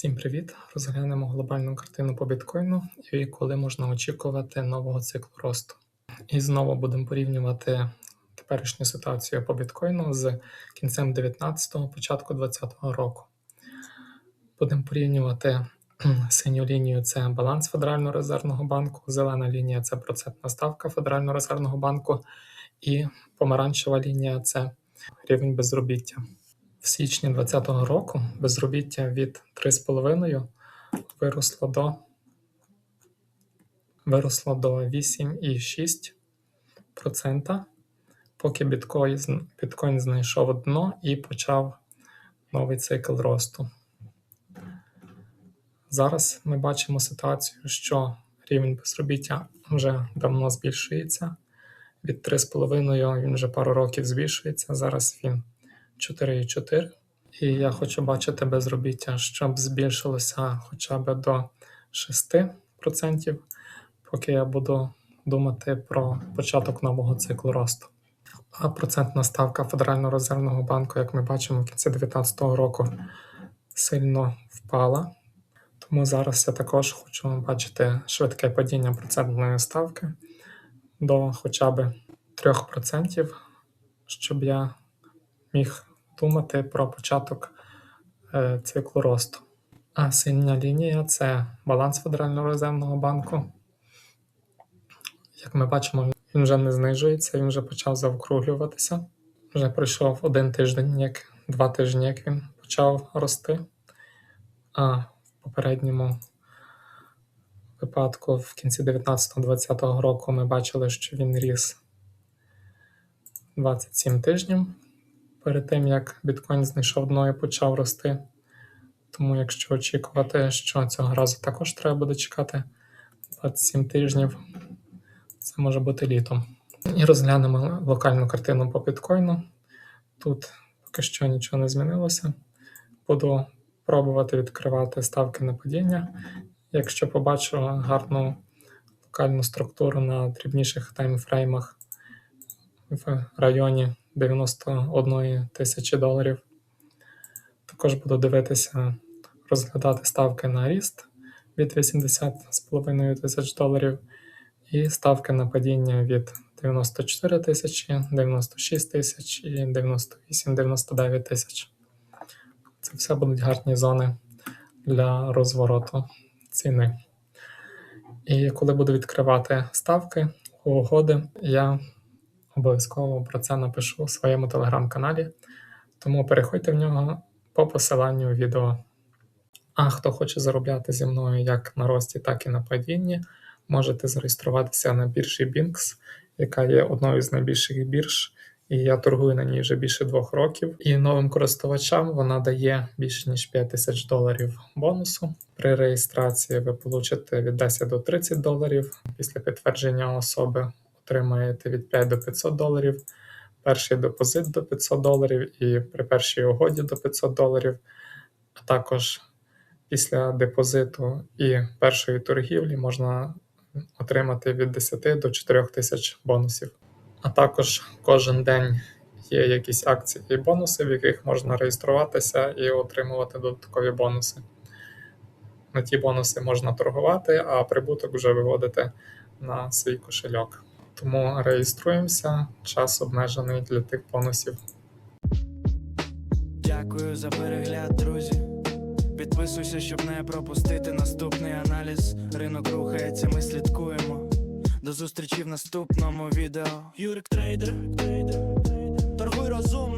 Всім привіт! Розглянемо глобальну картину по біткоїну і коли можна очікувати нового циклу росту. І знову будемо порівнювати теперішню ситуацію по біткоїну з кінцем 19-го, початку 20-го року. Будемо порівнювати синю лінію це баланс Федерального резервного банку, зелена лінія це процентна ставка Федерального резервного банку, і помаранчева лінія це рівень безробіття. В січні 2020 року безробіття від 3,5 виросло до виросло до 8,6%, поки біткоін, біткоін знайшов дно і почав новий цикл росту. Зараз ми бачимо ситуацію, що рівень безробіття вже давно збільшується. Від 3,5 він вже пару років збільшується. Зараз він 4,4. І я хочу бачити безробіття, щоб збільшилося хоча б до 6%, поки я буду думати про початок нового циклу росту. А процентна ставка Федерального резервного банку, як ми бачимо, в кінці 2019 року сильно впала. Тому зараз я також хочу бачити швидке падіння процентної ставки до хоча б 3%, щоб я міг думати про початок е, циклу росту. А синя лінія це баланс Федерального резервного банку. Як ми бачимо, він вже не знижується, він вже почав заокруглюватися. Вже пройшов один тиждень, як два тижні, як він почав рости. А в попередньому випадку, в кінці 19-20 року, ми бачили, що він ріс 27 тижнів перед тим, як біткоін знайшов дно і почав рости. Тому, якщо очікувати, що цього разу також треба буде чекати 27 тижнів, це може бути літом. І розглянемо локальну картину по біткоїну. Тут поки що нічого не змінилося. Буду пробувати відкривати ставки на падіння. Якщо побачу гарну локальну структуру на дрібніших таймфреймах в районі 91 тисячі доларів. Також буду дивитися, розглядати ставки на ріст від 80,5 тисяч доларів і ставки на падіння від 94 тисячі, 96 тисяч і 98-99 тисяч. Це все будуть гарні зони для розвороту ціни. І коли буду відкривати ставки угоди, я обов'язково про це напишу в своєму телеграм-каналі, тому переходьте в нього по посиланню відео. А хто хоче заробляти зі мною як на рості, так і на падінні, можете зареєструватися на біржі Binx, яка є одною з найбільших бірж, і я торгую на ній вже більше двох років. І новим користувачам вона дає більше ніж 5 тисяч доларів бонусу. При реєстрації ви получите від 10 до 30 доларів. Після підтвердження особи отримаєте від 5 до 500 доларів. Перший депозит до 500 доларів і при першій угоді до 500 доларів, а також після депозиту і першої торгівлі можна отримати від 10 до 4 тисяч бонусів. А також кожен день є якісь акції і бонуси, в яких можна реєструватися і отримувати додаткові бонуси. На ті бонуси можна торгувати, а прибуток вже виводити на свій кошельок. Тому реєструємося, час обмежений для тих бонусів. Дякую за перегляд, друзі. Підписуйся, щоб не пропустити наступний аналіз. Ринок рухається, ми слідкуємо. До зустрічі в наступному відео. Юрик трейдер, трейдер, трейдер. торгуй розумно.